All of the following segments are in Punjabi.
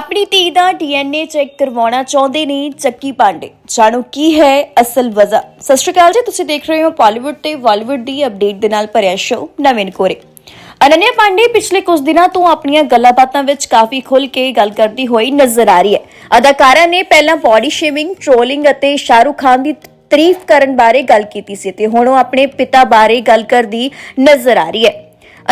ਆਪਣੀ ਧੀ ਦਾ ਡੀਐਨਏ ਚੈੱਕ ਕਰਵਾਉਣਾ ਚਾਹੁੰਦੇ ਨੇ ਚੱਕੀ ਪਾਂਡੇ। ਜਾਣੋ ਕੀ ਹੈ ਅਸਲ ਵਜ੍ਹਾ ਸਤਿ ਸ਼੍ਰੀ ਅਕਾਲ ਜੀ, ਤੁਸੀਂ ਦੇਖ ਰਹੇ ਹੋ ਬਾਲੀਵੁੱਡ ਤੇ ਬਾਲੀਵੁੱਡ ਦੀ ਅਪਡੇਟ ਦੇ ਨਾਲ ਭਰਿਆ ਸ਼ੋਅ ਨਵੀਨ ਕੋਰੇ ਅਨਨਿਆ ਪਾਂਡੇ ਪਿਛਲੇ ਕੁਝ ਦਿਨਾਂ ਤੋਂ ਆਪਣੀਆਂ ਗੱਲਾਂ-ਬਾਤਾਂ ਵਿੱਚ ਕਾਫੀ ਖੁੱਲ ਕੇ ਗੱਲ ਕਰਦੀ ਹੋਈ ਨਜ਼ਰ ਆ ਰਹੀ ਹੈ। ਅਦਾਕਾਰਾ ਨੇ ਪਹਿਲਾਂ ਬੋਡੀ ਸ਼ੇਮਿੰਗ ਟ੍ਰੋਲਿੰਗ ਅਤੇ ਸ਼ਾਹਰੁਖ ਖਾਨ ਦੀ ਤਾਰੀਫ ਕਰਨ ਬਾਰੇ ਗੱਲ ਕੀਤੀ ਸੀ ਤੇ ਹੁਣ ਉਹ ਆਪਣੇ ਪਿਤਾ ਬਾਰੇ ਗੱਲ ਕਰਦੀ ਨਜ਼ਰ ਆ ਰਹੀ ਹੈ।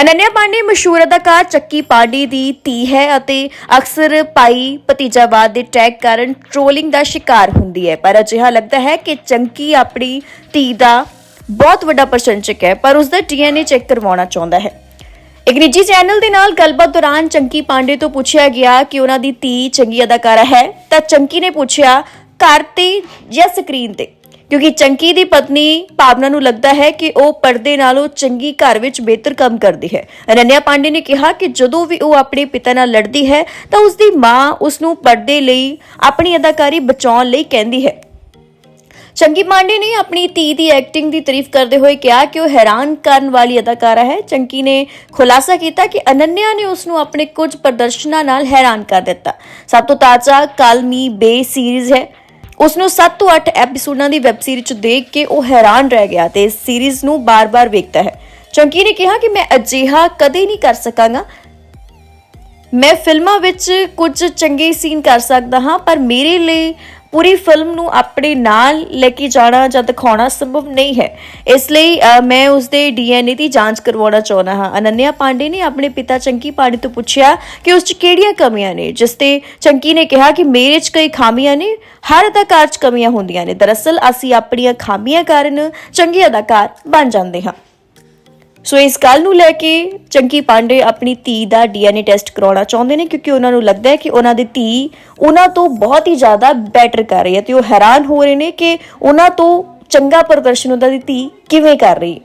ਅਨਨਿਆ ਪਾਂਡੇ ਮਸ਼ਹੂਰ ਅਦਾਕਾਰ ਚੱਕੀ ਪਾਂਡੇ ਦੀ ਧੀ ਹੈ ਅਤੇ ਅਕਸਰ ਪਾਈ ਭਤੀਜਾਵਾਦ ਦੇ ਟੈਗ ਕਾਰਨ ਟ੍ਰੋਲਿੰਗ ਦਾ ਸ਼ਿਕਾਰ ਹੁੰਦੀ ਹੈ। ਪਰ ਅਜਿਹਾ ਲੱਗਦਾ ਹੈ ਕਿ ਚੰਕੀ ਆਪਣੀ ਧੀ ਦਾ ਬਹੁਤ ਵੱਡਾ ਪ੍ਰਸ਼ੰਸਕ ਹੈ, ਪਰ ਉਸ ਦਾ ਡੀਐਨਏ ਚੈੱਕ ਕਰਵਾਉਣਾ ਚਾਹੁੰਦਾ ਹੈ। ਇੱਕ ਨਿੱਜੀ ਚੈਨਲ ਦੇ ਨਾਲ ਗੱਲਬਾਤ ਦੌਰਾਨ ਚੰਕੀ ਪਾਂਡੇ ਤੋਂ ਪੁੱਛਿਆ ਗਿਆ ਕਿ ਉਹਨਾਂ ਦੀ ਧੀ ਚੰਗੀ ਅਦਾਕਾਰਾ ਹੈ ਤਾਂ ਚੰਕੀ ਨੇ ਪੁੱਛਿਆ, ਘਰ ਤੇ ਜਾਂ ਸਕਰੀਨ ਤੇ। ਕਿਉਂਕਿ ਚੰਕੀ ਦੀ ਪਤਨੀ ਭਾਵਨਾ ਨੂੰ ਲੱਗਦਾ ਹੈ ਕਿ ਉਹ ਪਰਦੇ ਨਾਲੋਂ ਚੰਗੀ ਘਰ ਵਿੱਚ ਬਿਹਤਰ ਕੰਮ ਕਰਦੀ ਹੈ। ਅਨੰਨਿਆ ਪਾਂਡੇ ਨੇ ਕਿਹਾ ਕਿ ਜਦੋਂ ਵੀ ਉਹ ਆਪਣੇ ਪਿਤਾ ਨਾਲ ਲੜਦੀ ਹੈ, ਤਾਂ ਉਸ ਦੀ ਮਾਂ ਉਸ ਨੂੰ ਪਰਦੇ ਲਈ ਆਪਣੀ ਅਦਾਕਾਰੀ ਬਚਾਉਣ ਲਈ ਕਹਿੰਦੀ ਹੈ। ਚੰਗੀ ਪਾਂਡੇ ਨੇ ਆਪਣੀ ਧੀ ਦੀ ਐਕਟਿੰਗ ਦੀ ਤਾਰੀਫ ਕਰਦੇ ਹੋਏ ਕਿਹਾ ਕਿ ਉਹ ਹੈਰਾਨ ਕਰਨ ਵਾਲੀ ਅਦਾਕਾਰਾ ਹੈ। ਚੰਕੀ ਨੇ ਖੁਲਾਸਾ ਕੀਤਾ ਕਿ ਅਨੰਨਿਆ ਨੇ ਉਸ ਨੂੰ ਆਪਣੇ ਕੁਝ ਪ੍ਰਦਰਸ਼ਨਾਂ ਨਾਲ ਹੈਰਾਨ ਕਰ ਦਿੱਤਾ। ਸਭ ਤੋਂ ਤਾਜ਼ਾ ਕਾਲ ਮੀ ਬੇ ਸੀਰੀਜ਼ ਹੈ। ਉਸ ਨੂੰ 7 ਤੋਂ 8 ਐਪੀਸੋਡਾਂ ਦੀ ਵੈਬ ਸੀਰੀਜ਼ ਚ ਦੇਖ ਕੇ ਉਹ ਹੈਰਾਨ ਰਹਿ ਗਿਆ ਤੇ ਇਸ ਸੀਰੀਜ਼ ਨੂੰ ਬਾਰ-ਬਾਰ ਵੇਖਦਾ ਹੈ। ਚੰਕੀ ਨੇ ਕਿਹਾ ਕਿ ਮੈਂ ਅਜਿਹਾ ਕਦੇ ਨਹੀਂ ਕਰ ਸਕਾਂਗਾ। ਮੈਂ ਫਿਲਮਾਂ ਵਿੱਚ ਕੁਝ ਚੰਗੇ ਸੀਨ ਕਰ ਸਕਦਾ ਹਾਂ, ਪਰ ਮੇਰੇ ਲਈ ਪੂਰੀ ਫਿਲਮ ਨੂੰ ਆਪਣੇ ਨਾਲ ਲੈ ਕੇ ਜਾਣਾ ਜਾਂ ਦਿਖਾਉਣਾ ਸੰਭਵ ਨਹੀਂ ਹੈ। ਇਸ ਲਈ ਅ, ਮੈਂ ਉਸ ਦੇ ਡੀਐਨਏ ਦੀ ਜਾਂਚ ਕਰਵਾਉਣਾ ਚਾਹੁੰਦਾ ਹਾਂ। ਅਨੰਨਿਆ ਪਾਂਡੇ ਨੇ ਆਪਣੇ ਪਿਤਾ ਚੰਕੀ ਪਾਂਡੇ ਤੋਂ ਪੁੱਛਿਆ ਕਿ ਉਸ 'ਚ ਕਿਹੜੀਆਂ ਕਮੀਆਂ ਨੇ ਜਿਸ ਤੇ ਚੰਕੀ ਨੇ ਕਿਹਾ ਕਿ ਮੇਰੇ 'ਚ ਕਈ ਖਾਮੀਆਂ ਨੇ ਹਰ ਅਦਾਕਾਰ 'ਚ ਕਮੀਆਂ ਹੁੰਦੀਆਂ ਨੇ। ਦਰਅਸਲ ਅਸੀਂ ਆਪਣੀਆਂ ਖਾਮੀਆਂ ਕਾਰਨ ਚੰਗੇ ਅਦਾਕਾਰ ਬਣ ਜਾਂਦੇ ਹਾਂ। ਸੋ ਇਸ ਗੱਲ ਨੂੰ ਲੈ ਕੇ ਚੰਕੀ ਪਾਂਡੇ ਆਪਣੀ ਧੀ ਦਾ ਡੀਐਨਏ ਟੈਸਟ ਕਰਾਉਣਾ ਚਾਹੁੰਦੇ ਨੇ ਕਿਉਂਕਿ ਉਹਨਾਂ ਨੂੰ ਲੱਗਦਾ ਹੈ ਕਿ ਉਹਨਾਂ ਦੀ ਧੀ ਉਹਨਾਂ ਤੋਂ ਬਹੁਤ ਹੀ ਜ਼ਿਆਦਾ ਬੈਟਰ ਕਰ ਰਹੀ ਹੈ ਤੇ ਉਹ ਹੈਰਾਨ ਹੋ ਰਹੇ ਨੇ ਕਿ ਉਹਨਾਂ ਤੋਂ ਚੰਗਾ ਪ੍ਰਦਰਸ਼ਨ ਉਹਨਾਂ ਦੀ ਧੀ ਕਿਵੇਂ ਕਰ ਰਹੀ